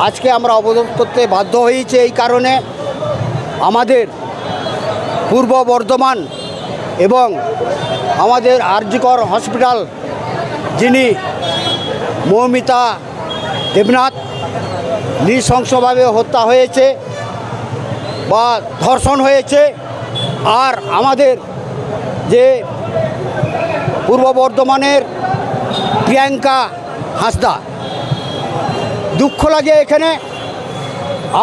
আজকে আমরা অবরোধ করতে বাধ্য হয়েছি এই কারণে আমাদের পূর্ব বর্ধমান এবং আমাদের আরজিকর হসপিটাল যিনি মৌমিতা দেবনাথ নৃশংসভাবে হত্যা হয়েছে বা ধর্ষণ হয়েছে আর আমাদের যে পূর্ব বর্ধমানের প্রিয়াঙ্কা হাসদা দুঃখ লাগে এখানে।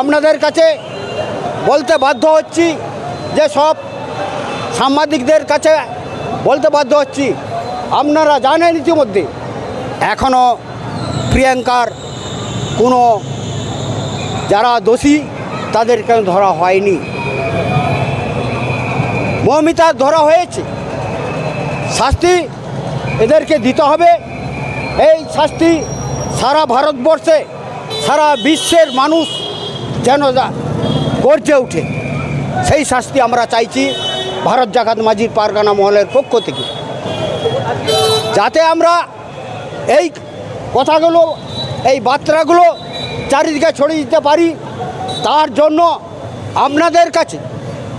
আপনাদের কাছে বলতে বাধ্য হচ্ছি যে সব সাংবাদিকদের কাছে বলতে বাধ্য হচ্ছি। আপনারা জানেন ইতিমধ্যে এখনও প্রিয়াঙ্কার কোনো যারা দোষী তাদেরকে ধরা হয়নি? মৌমিতা, ধরা হয়েছে। শাস্তি এদেরকে দিতে হবে। এই শাস্তি সারা ভারতবর্ষে সারা বিশ্বের মানুষ যেন গর্জে ওঠে, সেই শাস্তি আমরা চাইছি ভারত জাকাত মাঝির পারগানা মহলের পক্ষ থেকে। যাতে আমরা এই কথাগুলো, এই বার্তাগুলো চারিদিকে ছড়িয়ে দিতে পারি, তার জন্য আপনাদের কাছে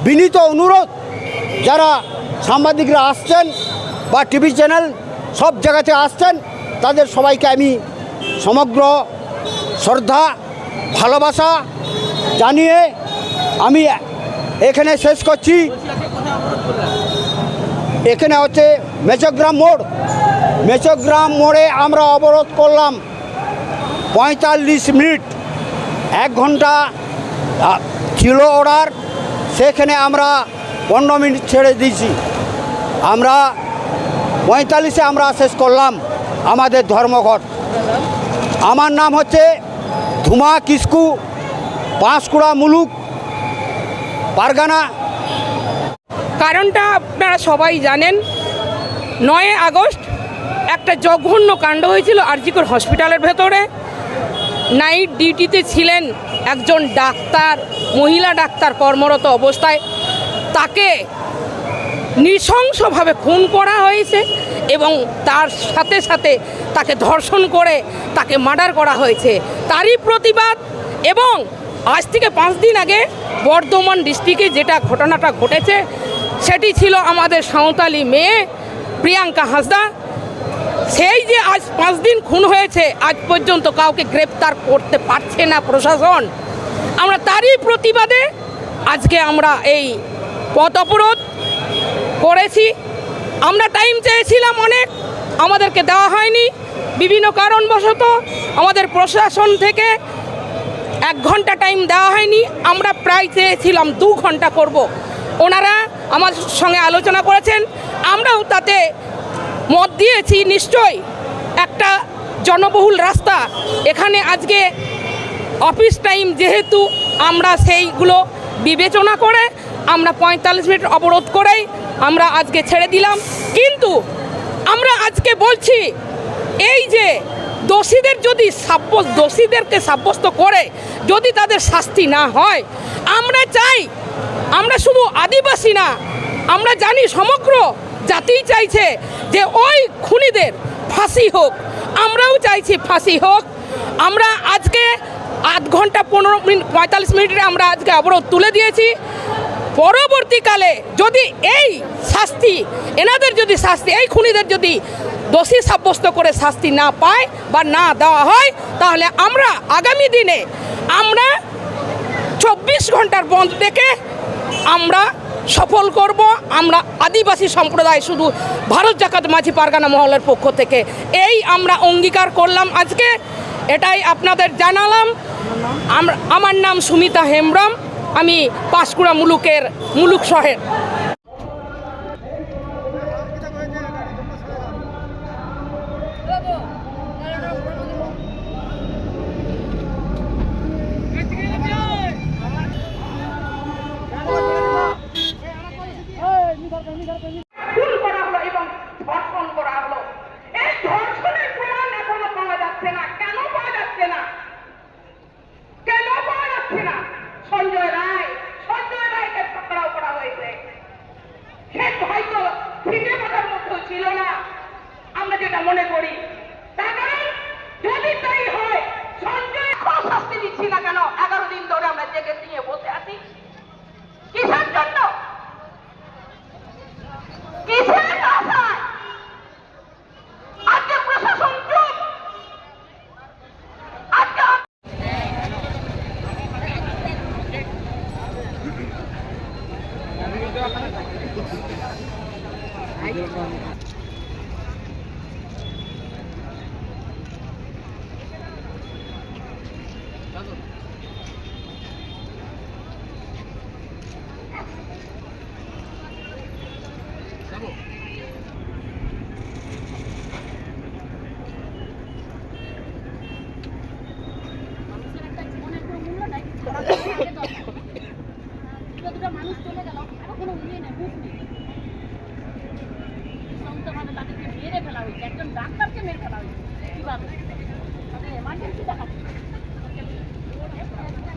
বিনীত অনুরোধ, যারা সাংবাদিকরা আসছেন বা টিভি চ্যানেল সব জায়গাতে আসছেন, তাদের সবাইকে আমি সমগ্র শ্রদ্ধা, ভালোবাসা জানিয়ে আমি এখানে শেষ করছি। এখানে হচ্ছে মেচগ্রাম মোড়। মেচগ্রাম মোড়ে আমরা অবরোধ করলাম পঁয়তাল্লিশ মিনিট, এক ঘণ্টা ছিল অর্ডার সেখানে আমরা পনেরো মিনিট ছেড়ে দিয়েছি। আমরা পঁয়তাল্লিশে আমরা শেষ করলাম আমাদের ধর্মঘট। আমার নাম হচ্ছে ধুমা কিস্কু পাঁশকুড়া মুলুক পারগানা কারণটা আপনারা সবাই জানেন, নয় আগস্ট একটা জঘন্য কাণ্ড হয়েছিল আরজিকর হসপিটালের ভেতরে। নাইট ডিউটিতে ছিলেন একজন ডাক্তার, মহিলা ডাক্তার কর্মরত অবস্থায়। তাকে নৃশংসভাবে খুন করা হয়েছে। এবং তার সাথে সাথে তাকে ধর্ষণ করে তাকে মার্ডার করা হয়েছে। তারই প্রতিবাদ এবং আজ থেকে পাঁচ দিন আগে বর্ধমান ডিস্ট্রিক্টে যেটা ঘটনাটা ঘটেছে, সেটি ছিল আমাদের সাঁওতালি মেয়ে প্রিয়াঙ্কা হাসদা। সেই যে আজ পাঁচ দিন খুন হয়েছে, আজ পর্যন্ত কাউকে গ্রেপ্তার করতে পারছে না প্রশাসন। আমরা তারই প্রতিবাদে আজকে আমরা এই পথ অবরোধ করেছি। আমরা টাইম চেয়েছিলাম অনেক, আমাদেরকে দেওয়া হয়নি। বিভিন্ন কারণবশত আমাদের প্রশাসন থেকে এক ঘণ্টা টাইম দেওয়া হয়নি। আমরা প্রায় চেয়েছিলাম দু ঘণ্টা করব। ওনারা আমার সঙ্গে আলোচনা করেছেন। আমরাও তাতে মত দিয়েছি নিশ্চয়। একটা জনবহুল রাস্তা। এখানে আজকে অফিস টাইম যেহেতু আমরা সেইগুলো বিবেচনা করে, আমরা পঁয়তাল্লিশ মিনিট অবরোধ করেই আমরা আজকে ছেড়ে দিলাম। কিন্তু আমরা আজকে বলছি, এই যে দোষীদের যদি সাব্যস্ত, দোষীদেরকে সাব্যস্ত করে, যদি তাদের শাস্তি না হয়, আমরা চাই, আমরা শুধু আদিবাসী না, আমরা জানি সমগ্র জাতিই চাইছে যে ওই খুনিদের ফাঁসি হোক। আমরাও চাইছি ফাঁসি হোক। আমরা আজকে আধ ঘণ্টা পনেরো মিনিট, পঁয়তাল্লিশ মিনিটে আমরা আজকে অবরোধ তুলে দিয়েছি। পরবর্তীকালে যদি এই শাস্তি, এনাদের যদি শাস্তি, এই খুনিদের যদি দোষী সাব্যস্ত করে শাস্তি না পায় বা না দেওয়া হয়, তাহলে আমরা আগামী দিনে আমরা চব্বিশ ঘণ্টার বন্ধ ডেকে আমরা সফল করব। আমরা আদিবাসী সম্প্রদায় শুধু ভারত জাকাত মাঝি পারগানা মহলের পক্ষ থেকে এই আমরা অঙ্গীকার করলাম আজকে। এটাই আপনাদের জানালাম। আমার নাম সুমিতা হেমব্রম। আমি পাঁশকুড়া মুলুকের মুলুক শহর। ভিটে মাথার মতো ছিল না। আমরা যেটা মনে করি কেন এগারো দিন ধরে আমরা জেগে নিয়ে বসে আছি। কিসের জন্য? কিসের Thank you.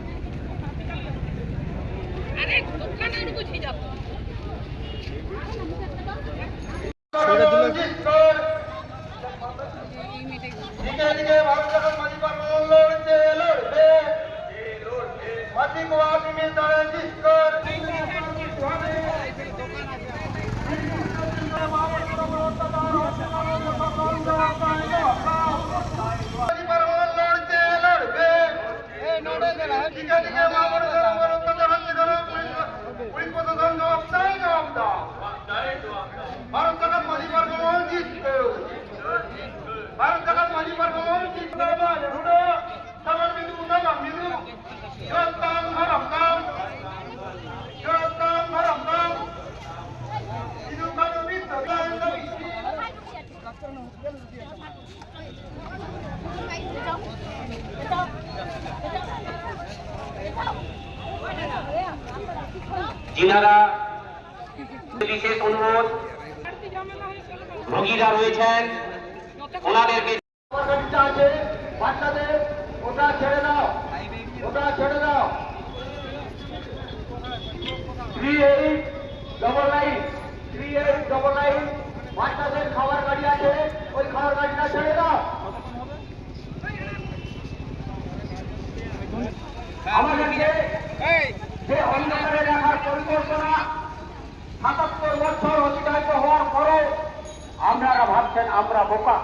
যিনারা বিশেষ অনুরোধ। রোগীরা রয়েছেন। ওনাদেরকে বছর অতিবাহিত হওয়ার পরেও আপনারা ভাবছেন আমরা বোকা।